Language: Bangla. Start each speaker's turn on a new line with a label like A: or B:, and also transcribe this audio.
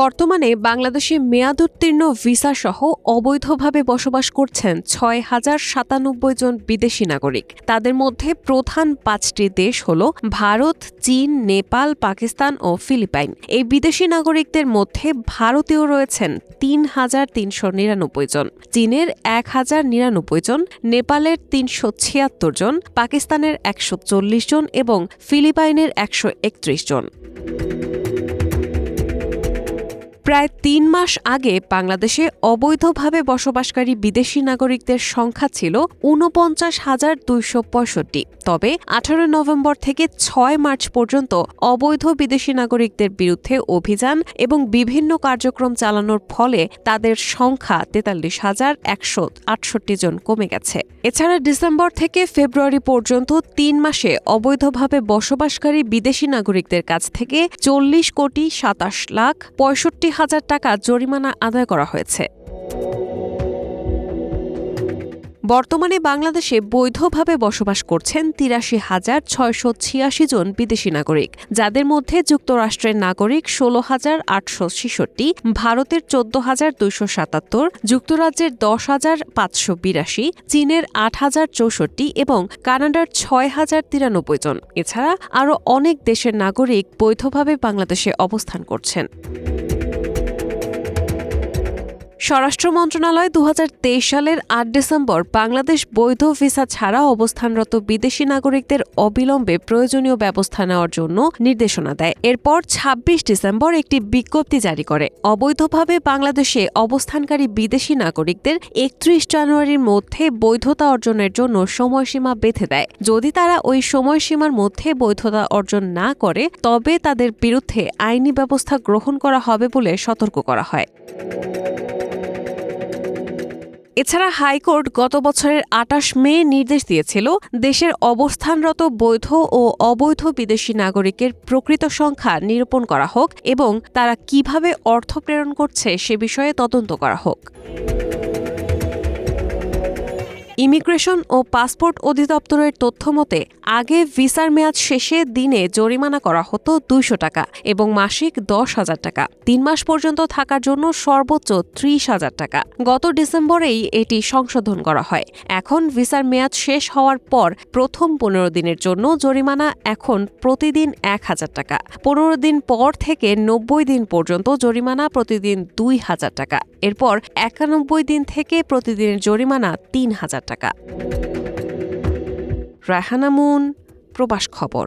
A: বর্তমানে বাংলাদেশে মেয়াদোত্তীর্ণ ভিসা সহ অবৈধভাবে বসবাস করছেন ছয় হাজার সাতানব্বই জন বিদেশি নাগরিক। তাদের মধ্যে প্রধান পাঁচটি দেশ হল ভারত, চীন, নেপাল, পাকিস্তান ও ফিলিপাইন। এই বিদেশি নাগরিকদের মধ্যে ভারতীয় রয়েছেন তিন হাজার তিনশো নিরানব্বই জন, চীনের এক হাজার নিরানব্বই জন, নেপালের তিনশো ছিয়াত্তর জন, পাকিস্তানের একশো চল্লিশ জন এবং ফিলিপাইনের একশো একত্রিশ জন। প্রায় তিন মাস আগে বাংলাদেশে অবৈধভাবে বসবাসকারী বিদেশি নাগরিকদের সংখ্যা ছিল ঊনপঞ্চাশ হাজার দুইশো পঁয়ষট্টি। তবে আঠারো নভেম্বর থেকে ছয় মার্চ পর্যন্ত অবৈধ বিদেশি নাগরিকদের বিরুদ্ধে অভিযান এবং বিভিন্ন কার্যক্রম চালানোর ফলে তাদের সংখ্যা তেতাল্লিশ হাজার একশো আটষট্টি জন কমে গেছে। এছাড়া ডিসেম্বর থেকে ফেব্রুয়ারি পর্যন্ত তিন মাসে অবৈধভাবে বসবাসকারী বিদেশি নাগরিকদের কাছ থেকে চল্লিশ কোটি সাতাশ লাখ পঁয়ষট্টি হাজার টাকা জরিমানা আদায় করা হয়েছে। বর্তমানে বাংলাদেশে বৈধভাবে বসবাস করছেন তিরাশি হাজার ছয়শো ছিয়াশি জন বিদেশি নাগরিক, যাদের মধ্যে যুক্তরাষ্ট্রের নাগরিক ষোলো হাজার আটশো ভারতের চোদ্দ হাজার দুইশো সাতাত্তর, যুক্তরাজ্যের দশ হাজার পাঁচশো বিরাশি, চীনের আট হাজার চৌষট্টি এবং কানাডার ছয় হাজার তিরানব্বই জন। এছাড়া আরও অনেক দেশের নাগরিক বৈধভাবে বাংলাদেশে অবস্থান করছেন। স্বরাষ্ট্র মন্ত্রণালয় দু হাজার তেইশ সালের আট ডিসেম্বর বাংলাদেশ বৈধ ভিসা ছাড়া অবস্থানরত বিদেশি নাগরিকদের অবিলম্বে প্রয়োজনীয় ব্যবস্থা নেওয়ার জন্য নির্দেশনা দেয়। এরপর ২৬ ডিসেম্বর একটি বিজ্ঞপ্তি জারি করে। অবৈধভাবে বাংলাদেশে অবস্থানকারী বিদেশি নাগরিকদের একত্রিশ জানুয়ারির মধ্যে বৈধতা অর্জনের জন্য সময়সীমা বেঁধে দেয়। যদি তারা ওই সময়সীমার মধ্যে বৈধতা অর্জন না করে, তবে তাদের বিরুদ্ধে আইনি ব্যবস্থা গ্রহণ করা হবে বলে সতর্ক করা হয়। এছাড়া হাইকোর্ট গত বছরের আটাশ মে নির্দেশ দিয়েছিল দেশের অবস্থানরত বৈধ ও অবৈধ বিদেশি নাগরিকের প্রকৃত সংখ্যা নিরূপণ করা হোক এবং তারা কীভাবে অর্থ প্রেরণ করছে সে বিষয়ে তদন্ত করা হোক। ইমিগ্রেশন ও পাসপোর্ট অধিদপ্তরের তথ্য মতে, আগে ভিসার মেয়াদ শেষে দিনে জরিমানা করা হতো দুইশো টাকা এবং মাসিক দশ হাজার টাকা। তিন মাস পর্যন্ত থাকার জন্য সর্বোচ্চ ত্রিশ হাজার টাকা। গত ডিসেম্বরেই এটি সংশোধন করা হয়। এখন ভিসার মেয়াদ শেষ হওয়ার পর প্রথম পনেরো দিনের জন্য জরিমানা এখন প্রতিদিন এক হাজার টাকা। পনেরো দিন পর থেকে নব্বই দিন পর্যন্ত জরিমানা প্রতিদিন দুই হাজার টাকা। এরপর একানব্বই দিন থেকে প্রতিদিনের জরিমানা তিন হাজার টাকা। রায়হানামুন প্রবাস খবর।